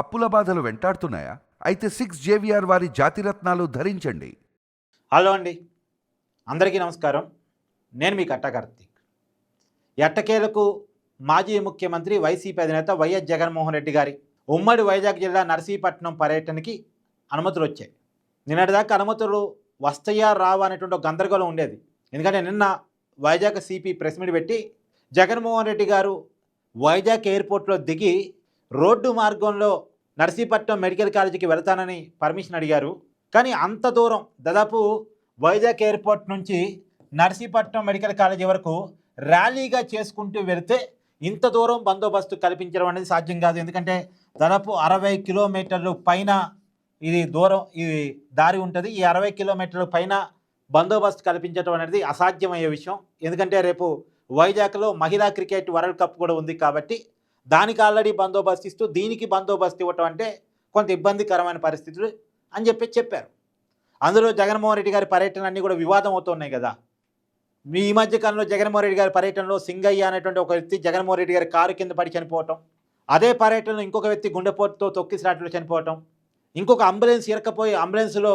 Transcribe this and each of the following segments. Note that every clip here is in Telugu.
అప్పుల బాధలు వెంటాడుతున్నాయా? అయితే సిక్స్ జేవిఆర్ వారి జాతిరత్నాలు ధరించండి. హలో అండి. అందరికీ నమస్కారం. నేను మీ కట్ట కార్తీక్. ఎట్టకేలకు మాజీ ముఖ్యమంత్రి వైసీపీ అధినేత వైఎస్ జగన్మోహన్ రెడ్డి గారి ఉమ్మడి వైజాగ్ జిల్లా నర్సీపట్నం పర్యటనకి అనుమతులు వచ్చాయి నిన్నటిదాకా అనుమతులు వస్తాయా రావా అనేటువంటి ఒక గందరగోళం ఉండేది. ఎందుకంటే నిన్న వైజాగ్ సిపి ప్రెస్ మీట్ పెట్టి జగన్మోహన్ రెడ్డి గారు వైజాగ్ ఎయిర్పోర్ట్లో దిగి రోడ్డు మార్గంలో నర్సీపట్నం మెడికల్ కాలేజీకి వెళ్తానని పర్మిషన్ అడిగారు. కానీ అంత దూరం దాదాపు వైజాగ్ ఎయిర్పోర్ట్ నుంచి నర్సీపట్నం మెడికల్ కాలేజీ వరకు ర్యాలీగా చేసుకుంటూ వెళితే ఇంత దూరం బందోబస్తు కల్పించడం అనేది సాధ్యం కాదు. ఎందుకంటే దాదాపు అరవై కిలోమీటర్లు పైన ఇది దూరం ఇది దారి ఉంటుంది. ఈ అరవై కిలోమీటర్ల పైన బందోబస్తు కల్పించడం అనేది అసాధ్యమయ్యే విషయం. ఎందుకంటే రేపు వైజాగ్లో మహిళా క్రికెట్ వరల్డ్ కప్ కూడా ఉంది కాబట్టి దానికి ఆల్రెడీ బందోబస్తు ఇస్తూ దీనికి బందోబస్తు ఇవ్వటం అంటే కొంత ఇబ్బందికరమైన పరిస్థితులు అని చెప్పి చెప్పారు. అందులో జగన్మోహన్ రెడ్డి గారి పర్యటన అన్నీ కూడా వివాదం అవుతున్నాయి కదా. మీ ఈ మధ్య కాలంలో జగన్మోహన్ రెడ్డి గారి పర్యటనలో సింగయ్య అనేటువంటి ఒక వ్యక్తి జగన్మోహన్ రెడ్డి గారి కారు కింద పడి చనిపోవటం అదే పర్యటనలో ఇంకొక వ్యక్తి గుండెపోటుతో తొక్కిసిరాట్లో చనిపోవటం ఇంకొక అంబులెన్స్ ఇరకపోయి అంబులెన్స్లో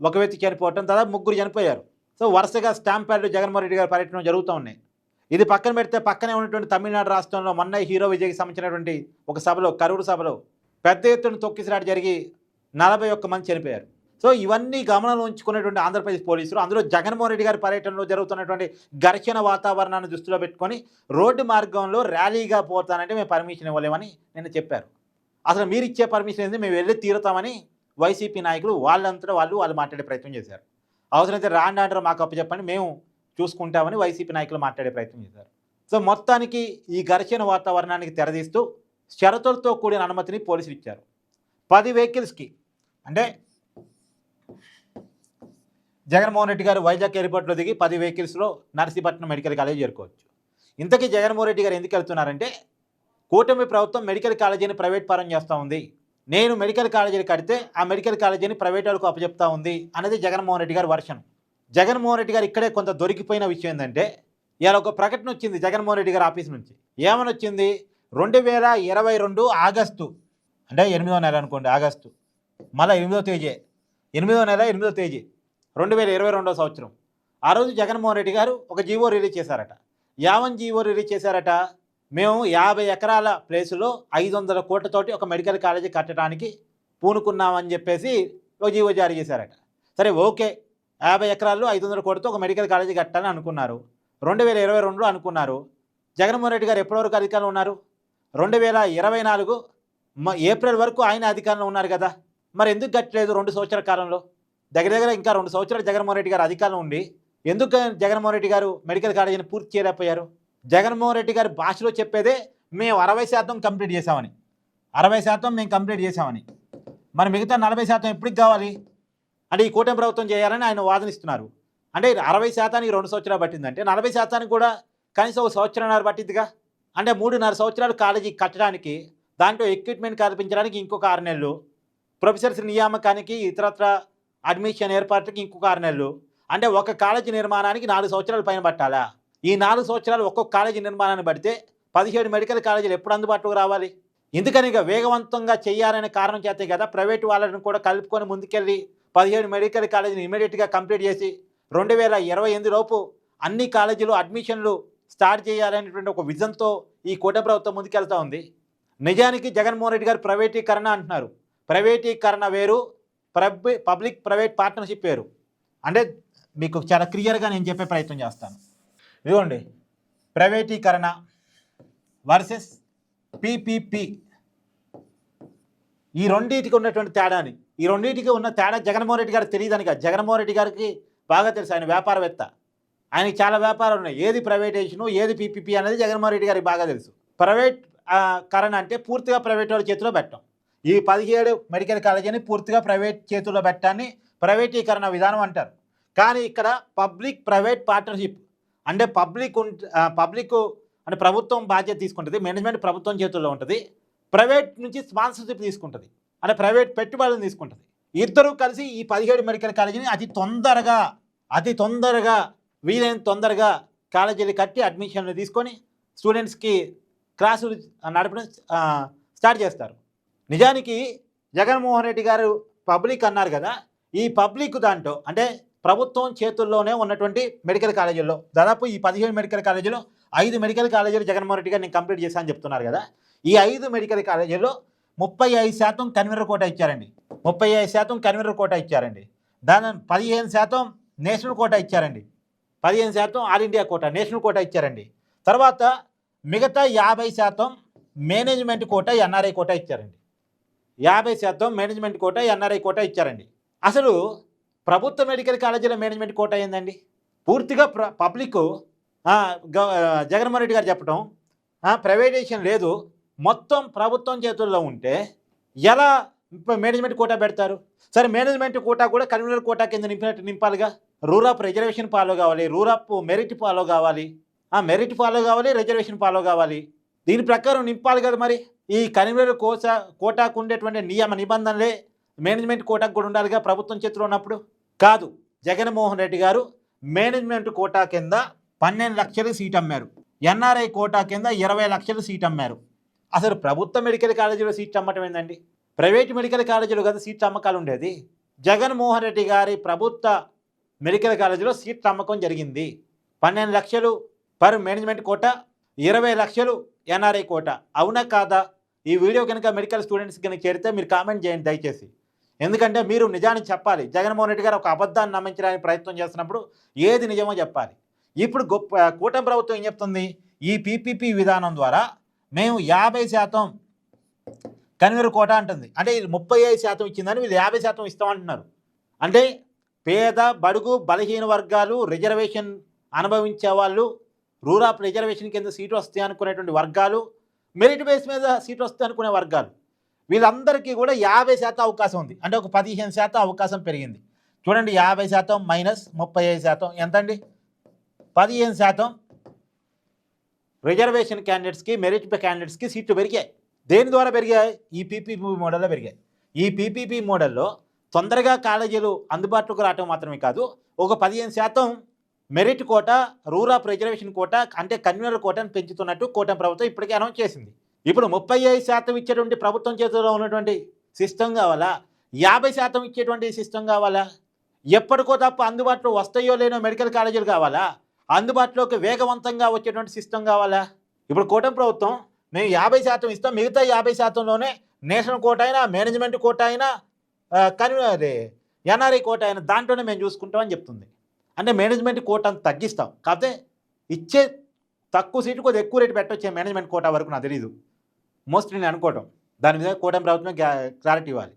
ఒక వ్యక్తి చనిపోవటం దాదాపు ముగ్గురు చనిపోయారు. సో వరుసగా స్టాంప్ ప్యాడ్లు జగన్మోహన్ రెడ్డి గారి పర్యటన జరుగుతూ ఉన్నాయి. ఇది పక్కన పెడితే పక్కనే ఉన్నటువంటి తమిళనాడు రాష్ట్రంలో మొన్న హీరో విజయ్కి సంబంధించినటువంటి ఒక సభలో కరూరు సభలో పెద్ద ఎత్తున తొక్కిసిరాడు జరిగి నలభై ఒక్క మంది చనిపోయారు. సో ఇవన్నీ గమనంలో ఉంచుకున్నటువంటి ఆంధ్రప్రదేశ్ పోలీసులు అందులో జగన్మోహన్ రెడ్డి గారి పర్యటనలో జరుగుతున్నటువంటి ఘర్షణ వాతావరణాన్ని దృష్టిలో పెట్టుకొని రోడ్డు మార్గంలో ర్యాలీగా పోతానంటే మేము పర్మిషన్ ఇవ్వలేమని నిన్న చెప్పారు. అసలు మీరు ఇచ్చే పర్మిషన్ ఏంది? మేము వెళ్ళి తీరుతామని వైసీపీ నాయకులు వాళ్ళంతటా వాళ్ళు వాళ్ళు మాట్లాడే ప్రయత్నం చేశారు. అవసరమైతే రాండి అంటారు మాకు అప్పచెప్పండి. మేము చూసుకుంటామని వైసీపీ నాయకులు మాట్లాడే ప్రయత్నం చేశారు. సో మొత్తానికి ఈ ఘర్షణ వాతావరణానికి తెరదీస్తూ షరతులతో కూడిన అనుమతిని పోలీసులు ఇచ్చారు. పది వెహికల్స్కి అంటే జగన్మోహన్ రెడ్డి గారు వైజాగ్ ఎయిర్పోర్ట్లో దిగి పది వెహికల్స్లో నర్సీపట్నం మెడికల్ కాలేజ్ చేరుకోవచ్చు. ఇంతకీ జగన్మోహన్ రెడ్డి గారు ఎందుకు వెళ్తున్నారంటే కూటమి ప్రభుత్వం మెడికల్ కాలేజీని ప్రైవేట్ పరం చేస్తూ ఉంది. నేను మెడికల్ కాలేజీని కడితే ఆ మెడికల్ కాలేజీని ప్రైవేట్ వాళ్ళకు అప్పచెప్తా ఉంది. అనేది జగన్మోహన్ రెడ్డి గారి వర్షన్ జగన్మోహన్ రెడ్డి గారు ఇక్కడే కొంత దొరికిపోయిన విషయం ఏంటంటే ఇవాళ ఒక ప్రకటన వచ్చింది జగన్మోహన్ రెడ్డి గారి ఆఫీస్ నుంచి. ఏమని వచ్చింది? రెండు వేల ఇరవై రెండు ఆగస్టు అంటే ఎనిమిదో నెల అనుకోండి ఆగస్టు. మళ్ళీ ఎనిమిదో తేదీ ఎనిమిదో నెల ఎనిమిదో తేదీ రెండు వేల ఇరవై రెండో సంవత్సరం. ఆ రోజు జగన్మోహన్ రెడ్డి గారు ఒక జీవో రిలీజ్ చేశారట. యావన్ జీవో రిలీజ్ చేశారట. మేము యాభై ఎకరాల ప్లేసులో ఐదు వందల కోట్లతోటి ఒక మెడికల్ కాలేజీ కట్టడానికి పూనుకున్నామని చెప్పేసి ఒక జీవో జారీ చేశారట. సరే ఓకే. యాభై ఎకరాల్లో ఐదు వందల కోట్లతో ఒక మెడికల్ కాలేజీ కట్టాలని అనుకున్నారు. రెండు వేల ఇరవై రెండులో అనుకున్నారు. జగన్మోహన్ రెడ్డి గారు ఎప్పటివరకు అధికారంలో ఉన్నారు? రెండు వేల ఇరవై నాలుగు మ- ఏప్రిల్ వరకు ఆయన అధికారంలో ఉన్నారు కదా. మరి ఎందుకు కట్టలేదు రెండు సంవత్సరాల కాలంలో? దగ్గర దగ్గర ఇంకా రెండు సంవత్సరాలు జగన్మోహన్ రెడ్డి గారు అధికారంలో ఉండి ఎందుకు జగన్మోహన్ రెడ్డి గారు మెడికల్ కాలేజీని పూర్తి చేయలేకపోయారు? జగన్మోహన్ రెడ్డి గారి భాషలో చెప్పేదే మేము అరవై శాతం కంప్లీట్ చేసామని అరవై శాతం మేము కంప్లీట్ చేసామని మరి మిగతా నలభై శాతం ఎప్పటికి కావాలి? అంటే ఈ కూటమి ప్రభుత్వం చేయాలని ఆయన వాదనిస్తున్నారు. అంటే అరవై శాతానికి రెండు సంవత్సరాలు పట్టిందంటే నలభై శాతానికి కూడా కనీసం ఒక సంవత్సరంన్నర పట్టిందిగా అంటే మూడున్నర సంవత్సరాలు కాలేజీ కట్టడానికి దాంట్లో ఎక్విప్మెంట్ కల్పించడానికి ఇంకొక ఆరు నెలలు ప్రొఫెసర్స్ నియామకానికి ఇతరత్ర అడ్మిషన్ ఏర్పాటుకి ఇంకొక ఆరు నెలలు. అంటే ఒక కాలేజీ నిర్మాణానికి నాలుగు సంవత్సరాలు పైన పట్టాలా? ఈ నాలుగు సంవత్సరాలు ఒక్కొక్క కాలేజీ నిర్మాణాన్ని పడితే పదిహేడు మెడికల్ కాలేజీలు ఎప్పుడు అందుబాటులోకి రావాలి? ఎందుకని ఇక వేగవంతంగా చేయాలనే కారణం చేతే కదా ప్రైవేట్ వాళ్ళని కూడా కలుపుకొని ముందుకెళ్ళి పదిహేడు మెడికల్ కాలేజీని ఇమీడియట్గా కంప్లీట్ చేసి రెండు వేల ఇరవై ఎనిమిది లోపు అన్ని కాలేజీలు అడ్మిషన్లు స్టార్ట్ చేయాలనేటువంటి ఒక విజన్తో ఈ కూటమి ప్రభుత్వం ముందుకెళ్తా ఉంది. నిజానికి జగన్మోహన్ రెడ్డి గారు ప్రైవేటీకరణ అంటున్నారు. ప్రైవేటీకరణ వేరు ప్రబ్- పబ్లిక్ ప్రైవేట్ పార్ట్నర్షిప్ వేరు. అంటే మీకు చాలా క్లియర్గా నేను చెప్పే ప్రయత్నం చేస్తాను. ఇదిగోండి ప్రైవేటీకరణ వర్సెస్ పీపీపీ. ఈ రెండింటికి ఉన్నటువంటి తేడాని ఈ రెండింటికి ఉన్న తేడా జగన్మోహన్ రెడ్డి గారికి తెలియదని కాదు. జగన్మోహన్ రెడ్డి గారికి బాగా తెలుసు. ఆయన వ్యాపారవేత్త. ఆయనకి చాలా వ్యాపారాలు ఉన్నాయి. ఏది ప్రైవేటైజేషను ఏది పీపీపీ అనేది జగన్మోహన్ రెడ్డి గారికి బాగా తెలుసు. ప్రైవేట్ కరణ అంటే పూర్తిగా ప్రైవేట్ వాళ్ళ చేతిలో పెట్టడం ఈ పదిహేడు మెడికల్ కాలేజీని పూర్తిగా ప్రైవేట్ చేతుల్లో పెట్టాన్ని ప్రైవేటీకరణ విధానం అంటారు. కానీ ఇక్కడ పబ్లిక్ ప్రైవేట్ పార్ట్నర్షిప్ అంటే పబ్లిక్ ఉం పబ్లిక్ అంటే ప్రభుత్వం బాధ్యత తీసుకుంటుంది. మేనేజ్మెంట్ ప్రభుత్వం చేతుల్లో ఉంటుంది. ప్రైవేట్ నుంచి స్పాన్సర్షిప్ తీసుకుంటుంది. అంటే ప్రైవేట్ పెట్టుబడులను తీసుకుంటుంది. ఇద్దరు కలిసి ఈ పదిహేడు మెడికల్ కాలేజీని అతి తొందరగా అతి తొందరగా వీలైన తొందరగా కాలేజీలు కట్టి అడ్మిషన్లు తీసుకొని స్టూడెంట్స్కి క్లాసులు నడపడం స్టార్ట్ చేస్తారు. నిజానికి జగన్మోహన్ రెడ్డి గారు పబ్లిక్ అన్నారు కదా ఈ పబ్లిక్ దాంట్లో అంటే ప్రభుత్వం చేతుల్లోనే ఉన్నటువంటి మెడికల్ కాలేజీల్లో దాదాపు ఈ పదిహేడు మెడికల్ కాలేజీలో ఐదు మెడికల్ కాలేజీలు జగన్మోహన్ రెడ్డి గారు నేను కంప్లీట్ చేశాను చెప్తున్నారు కదా ఈ ఐదు మెడికల్ కాలేజీల్లో ముప్పై ఐదు శాతం కన్వీనర్ కోట ఇచ్చారండి. ముప్పై ఐదు శాతం కన్వీనర్ కోట ఇచ్చారండి. దాని పదిహేను శాతం నేషనల్ కోట ఇచ్చారండి. పదిహేను శాతం all India quota national quota ఇచ్చారండి. తర్వాత మిగతా యాభై శాతం మేనేజ్మెంట్ కోట ఎన్ఆర్ఐ కోట ఇచ్చారండి. యాభై శాతం మేనేజ్మెంట్ కోట ఎన్ఆర్ఐ కోట ఇచ్చారండి. అసలు ప్రభుత్వ మెడికల్ కాలేజీల మేనేజ్మెంట్ కోట ఏందండి? పూర్తిగా పబ్లిక్ గ- జగన్మోహన్ రెడ్డి గారు చెప్పడం ప్రైవేటేషన్ ప్రైవేటైజేషన్ లేదు. మొత్తం ప్రభుత్వం చేతుల్లో ఉంటే ఎలా మేనేజ్మెంట్ కోటా పెడతారు? సరే మేనేజ్మెంట్ కోటా కూడా కన్వీనర్ కోటా కింద నింపినట్టు నింపాలిగా? రూరప్ రిజర్వేషన్ ఫాలో కావాలి రూరప్ మెరిట్ ఫాలో కావాలి. ఆ మెరిట్ ఫాలో కావాలి రిజర్వేషన్ ఫాలో కావాలి. దీని ప్రకారం నింపాలి కదా మరి. ఈ కన్వీనర్ కోస కోటాకు ఉండేటువంటి నియమ నిబంధనలే మేనేజ్మెంట్ కోటాకు కూడా ఉండాలిగా ప్రభుత్వం చేతిలో ఉన్నప్పుడు? కాదు. జగన్మోహన్ రెడ్డి గారు మేనేజ్మెంట్ కోటా కింద పన్నెండు లక్షలు సీట్ అమ్మారు. ఎన్ఆర్ఐ కోటా కింద ఇరవై లక్షలు సీట్ అమ్మారు. అసలు ప్రభుత్వ మెడికల్ కాలేజీలో సీట్ అమ్మటం ఏందండి? ప్రైవేట్ మెడికల్ కాలేజీలో కదా సీట్ అమ్మకాలు ఉండేది. జగన్మోహన్ రెడ్డి గారి ప్రభుత్వ మెడికల్ కాలేజీలో సీట్ అమ్మకం జరిగింది. పన్నెండు లక్షలు పర్ మేనేజ్మెంట్ కోట ఇరవై లక్షలు ఎన్ఆర్ఐ కోట. అవునా కాదా? ఈ వీడియో కనుక మెడికల్ స్టూడెంట్స్ కనుక చేరితే మీరు కామెంట్ చేయండి దయచేసి. ఎందుకంటే మీరు నిజాన్ని చెప్పాలి జగన్మోహన్ రెడ్డి గారు ఒక అబద్ధాన్ని నమ్మించడానికి ప్రయత్నం చేస్తున్నప్పుడు ఏది నిజమో చెప్పాలి. ఇప్పుడు గొప్ప కూటమి ప్రభుత్వం ఏం చెప్తుంది? ఈ పీపీపీ విధానం ద్వారా మేము యాభై శాతం కన్వీనర్ కోట అంటుంది. అంటే ఇది ముప్పై ఐదు శాతం ఇచ్చిందని వీళ్ళు యాభై శాతం ఇస్తామంటున్నారు. అంటే పేద బడుగు బలహీన వర్గాలు రిజర్వేషన్ అనుభవించే వాళ్ళు రూరల్ రిజర్వేషన్ కింద సీటు వస్తాయి అనుకునేటువంటి వర్గాలు మెరిట్ బేస్ మీద సీటు వస్తాయి అనుకునే వర్గాలు వీళ్ళందరికీ కూడా యాభై శాతం అవకాశం ఉంది. అంటే ఒక పదిహేను శాతం అవకాశం పెరిగింది. చూడండి యాభై శాతం మైనస్ ముప్పై ఐదు శాతం ఎంతండి? పదిహేను శాతం రిజర్వేషన్ క్యాండిడేట్స్కి మెరిట్ క్యాండిడేట్స్కి సీట్లు పెరిగాయి. దేని ద్వారా పెరిగాయి? ఈ పీపీపీ మోడల్లో పెరిగాయి. ఈ పీపీపీ మోడల్లో తొందరగా కాలేజీలు అందుబాటులోకి రావటం మాత్రమే కాదు ఒక పదిహేను శాతం మెరిట్ కోట రూరా రిజర్వేషన్ కోట అంటే కన్వీనర్ కోటను పెంచుతున్నట్టు కోటం ప్రభుత్వం ఇప్పటికే అనౌన్స్ చేసింది. ఇప్పుడు ముప్పై ఐదు శాతం ఇచ్చేటువంటి ప్రభుత్వం చేతిలో ఉన్నటువంటి సిస్టమ్ కావాలా? యాభై శాతం ఇచ్చేటువంటి సిస్టమ్ కావాలా? ఎప్పటికో తప్ప అందుబాటులో వస్తాయో లేనో మెడికల్ కాలేజీలు కావాలా? అందుబాటులోకి వేగవంతంగా వచ్చేటువంటి సిస్టమ్ కావాలా? ఇప్పుడు కూటమి ప్రభుత్వం మేము యాభై శాతం ఇస్తాం మిగతా యాభై శాతంలోనే నేషనల్ కోట అయినా మేనేజ్మెంట్ కోట అయినా కానీ అదే ఎన్ఆర్ఐ కోట అయినా దాంట్లోనే మేము చూసుకుంటామని చెప్తుంది. అంటే మేనేజ్మెంట్ కోట అంత తగ్గిస్తాం. కాకపోతే ఇచ్చే తక్కువ సీటు కొద్దిగా ఎక్కువ రేటు పెట్టొచ్చే మేనేజ్మెంట్ కోటా వరకు నాకు తెలియదు మోస్ట్లీ నేను అనుకోవటం. దాని మీద కూటమి ప్రభుత్వం క్లారిటీ ఇవ్వాలి.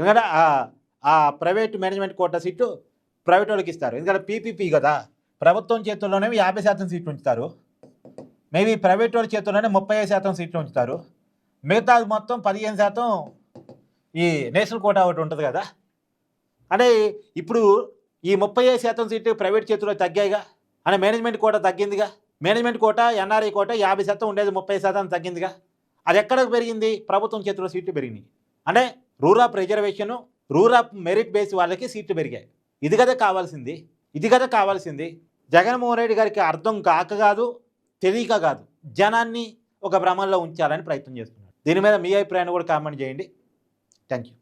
ఎందుకంటే ఆ- ఆ private management quota seat private వాళ్ళకి ఇస్తారు. ఎందుకంటే పీపీపీ కదా. ప్రభుత్వం చేతుల్లోనే యాభై శాతం సీట్లు ఉంచుతారు. మేబీ ప్రైవేట్ వాళ్ళ చేతుల్లోనే ముప్పై శాతం సీట్లు ఉంచుతారు. మిగతా మొత్తం పదిహేను శాతం ఈ నేషనల్ కోటా ఒకటి ఉంటుంది కదా. అంటే ఇప్పుడు ఈ ముప్పై శాతం సీట్లు ప్రైవేట్ చేతుల్లో తగ్గాయిగా? అంటే మేనేజ్మెంట్ కోట తగ్గిందిగా? మేనేజ్మెంట్ కోట ఎన్ఆర్ఐ కోట యాభై శాతం ఉండేది ముప్పై శాతం తగ్గిందిగా? అది ఎక్కడ పెరిగింది? ప్రభుత్వం చేతిలో సీట్లు పెరిగినాయి. అంటే rural reservation rural merit base వాళ్ళకి సీట్లు పెరిగాయి. ఇది కదా కావాల్సింది. ఇది కదా కావాల్సింది. జగన్మోహన్ రెడ్డి గారికి అర్థం కాక కాదు తెలియక కాదు జనాన్ని ఒక భ్రమంలో ఉంచాలని ప్రయత్నం చేస్తున్నారు. దీని మీద మీ అభిప్రాయాన్ని కూడా కామెంట్ చేయండి. Thank you